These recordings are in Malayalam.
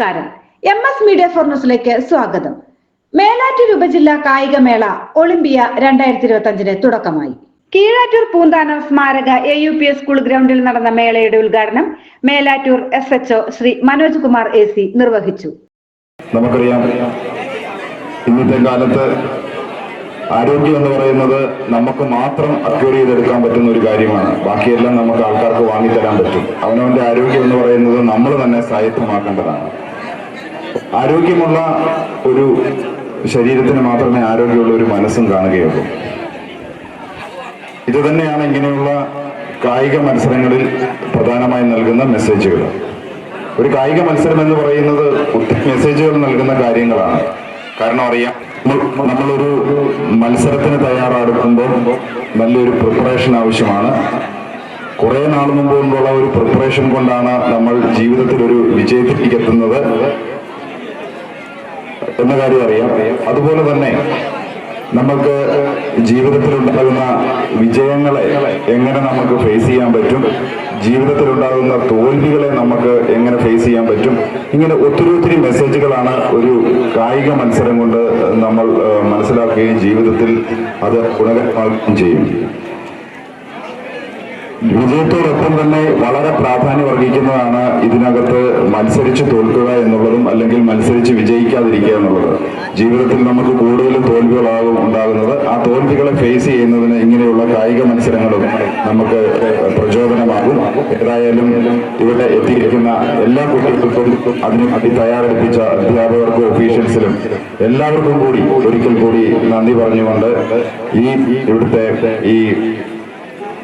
നമസ്കാരം. എം എസ് മീഡിയ ഫോർ ന്യൂസിലേക്ക് സ്വാഗതം. മേലാറ്റൂർ ഉപജില്ലാ കായികമേള ഒളിമ്പിയ രണ്ടായിരത്തി ഇരുപത്തി അഞ്ചിന് തുടക്കമായി. കീഴാറ്റൂർ പൂന്താനം സ്മാരക A U P S school ഗ്രൗണ്ടിൽ നടന്ന മേളയുടെ ഉദ്ഘാടനം Melattur S HO Shri Manoj Kumar A C നിർവഹിച്ചു. നമുക്കറിയാം ഇന്നത്തെ കാലത്ത് ആരോഗ്യം എന്ന് പറയുന്നത് നമുക്ക് മാത്രം അക്യൂർ ചെയ്തെടുക്കാൻ പറ്റുന്ന ഒരു കാര്യമാണ്. ബാക്കിയെല്ലാം നമുക്ക് ആൾക്കാർക്ക് വാങ്ങിത്തരാൻ പറ്റും. അവനവന്റെ ആരോഗ്യം എന്ന് പറയുന്നത് നമ്മൾ തന്നെ സ്വായത്തമാക്കേണ്ടതാണ് ആരോഗ്യമുള്ള ഒരു ശരീരത്തിന് മാത്രമേ ആരോഗ്യമുള്ള ഒരു മനസ്സും കാണുകയുള്ളൂ. ഇത് തന്നെയാണ് ഇങ്ങനെയുള്ള കായിക മത്സരങ്ങളിൽ പ്രധാനമായി നൽകുന്ന മെസ്സേജുകൾ ഒരു കായിക മത്സരം എന്ന് പറയുന്നത് ഒത്തിരി മെസ്സേജുകൾ നൽകുന്ന കാര്യങ്ങളാണ്. കാരണം അറിയാം നമ്മളൊരു മത്സരത്തിന് തയ്യാറെടുക്കുമ്പോൾ നല്ലൊരു പ്രിപ്പറേഷൻ ആവശ്യമാണ്. കുറേ നാൾ മുമ്പ് കൊണ്ടുള്ള ഒരു പ്രിപ്പറേഷൻ കൊണ്ടാണ് നമ്മൾ ജീവിതത്തിൽ ഒരു വിജയത്തിലേക്ക് എത്തുന്നത്. എന്ന കാര്യം അറിയാം. അതുപോലെ തന്നെ നമുക്ക് ജീവിതത്തിൽ ഉണ്ടാകുന്ന വിജയങ്ങളെ എങ്ങനെ നമുക്ക് ഫേസ് ചെയ്യാൻ പറ്റും? ജീവിതത്തിൽ ഉണ്ടാകുന്ന തോൽവികളെ നമുക്ക് എങ്ങനെ ഫേസ് ചെയ്യാൻ പറ്റും? ഇങ്ങനെ ഒത്തിരി ഒത്തിരി മെസ്സേജുകളാണ് ഒരു കായിക മത്സരം കൊണ്ട് നമ്മൾ മനസ്സിലാക്കുകയും ജീവിതത്തിൽ അത് ഗുണകരമാക്കുകയും ചെയ്യും. വിജയത്തോടൊപ്പം തന്നെ വളരെ പ്രാധാന്യം അർഹിക്കുന്നതാണ് ഇതിനകത്ത് മത്സരിച്ച് തോൽക്കുക എന്നുള്ളതും അല്ലെങ്കിൽ മത്സരിച്ച് വിജയിക്കാതിരിക്കുക എന്നുള്ളത്. ജീവിതത്തിൽ നമുക്ക് കൂടുതലും തോൽവികളാകും ഉണ്ടാകുന്നത്. ആ തോൽവികളെ ഫേസ് ചെയ്യുന്നതിന് ഇങ്ങനെയുള്ള കായിക മത്സരങ്ങളും നമുക്ക് പ്രചോദനമാകും. ഏതായാലും ഇവിടെ എത്തിയിരിക്കുന്ന എല്ലാ കുട്ടികൾക്കും അതിന് അതി തയ്യാറെടുപ്പിച്ച അധ്യാപകർക്കും ഒഫീഷ്യൽസിലും എല്ലാവർക്കും കൂടി ഒരിക്കൽ കൂടി നന്ദി പറഞ്ഞുകൊണ്ട് ഈ ഇവിടുത്തെ ഈ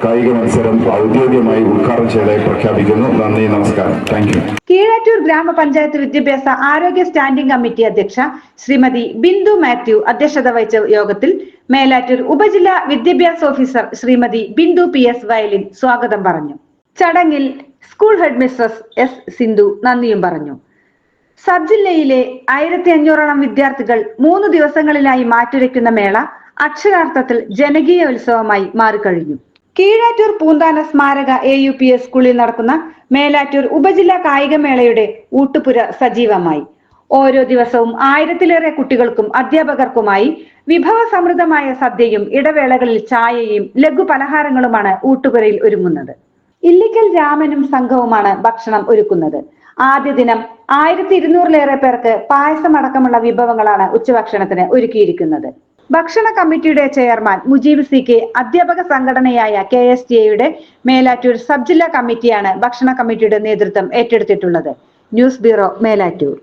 കായിക മത്സരം ഔദ്യോഗികമായി ഉദ്ഘാടനം ചെയ്തതായി പ്രഖ്യാപിക്കുന്നു. നന്ദി നമസ്കാരം. താങ്ക് യു കീഴാറ്റൂർ ഗ്രാമപഞ്ചായത്ത് വിദ്യാഭ്യാസ ആരോഗ്യ സ്റ്റാൻഡിംഗ് കമ്മിറ്റി അധ്യക്ഷ ശ്രീമതി ബിന്ദു മാത്യു അധ്യക്ഷത വഹിച്ച യോഗത്തിൽ മേലാറ്റൂർ ഉപജില്ലാ വിദ്യാഭ്യാസ officer Shrimati Bindu P S violin സ്വാഗതം പറഞ്ഞു. ചടങ്ങിൽ school head mistress S Sindhu നന്ദിയും പറഞ്ഞു. സബ് ജില്ലയിലെ ആയിരത്തി അഞ്ഞൂറോളം വിദ്യാർത്ഥികൾ മൂന്ന് ദിവസങ്ങളിലായി മാറ്റുരയ്ക്കുന്ന മേള അക്ഷരാർത്ഥത്തിൽ ജനകീയ ഉത്സവമായി മാറിക്കഴിഞ്ഞു. കീഴാറ്റൂർ പൂന്താന സ്മാരക എ യു പി എസ് സ്കൂളിൽ നടക്കുന്ന മേലാറ്റൂർ ഉപജില്ലാ കായികമേളയുടെ ഊട്ടുപുര സജീവമായി. ഓരോ ദിവസവും ആയിരത്തിലേറെ കുട്ടികൾക്കും അധ്യാപകർക്കുമായി വിഭവ സമൃദ്ധമായ സദ്യയും ഇടവേളകളിൽ ചായയും ലഘു പലഹാരങ്ങളുമാണ് ഊട്ടുപുരയിൽ ഒരുങ്ങുന്നത്. ഇല്ലിക്കൽ രാമനും സംഘവുമാണ് ഭക്ഷണം ഒരുക്കുന്നത്. ആദ്യ ദിനം ആയിരത്തി ഇരുന്നൂറിലേറെ പേർക്ക് പായസമടക്കമുള്ള വിഭവങ്ങളാണ് ഉച്ചഭക്ഷണത്തിന് ഒരുക്കിയിരിക്കുന്നത്. ഭക്ഷണ കമ്മിറ്റിയുടെ ചെയർമാൻ മുജീബ് സി കെ അധ്യാപക സംഘടനയായ കെ എസ് ടി എയുടെ മേലാറ്റൂർ സബ് ജില്ലാ കമ്മിറ്റിയാണ് ഭക്ഷണ കമ്മിറ്റിയുടെ നേതൃത്വം ഏറ്റെടുത്തിട്ടുള്ളത്. News bureau Melattur.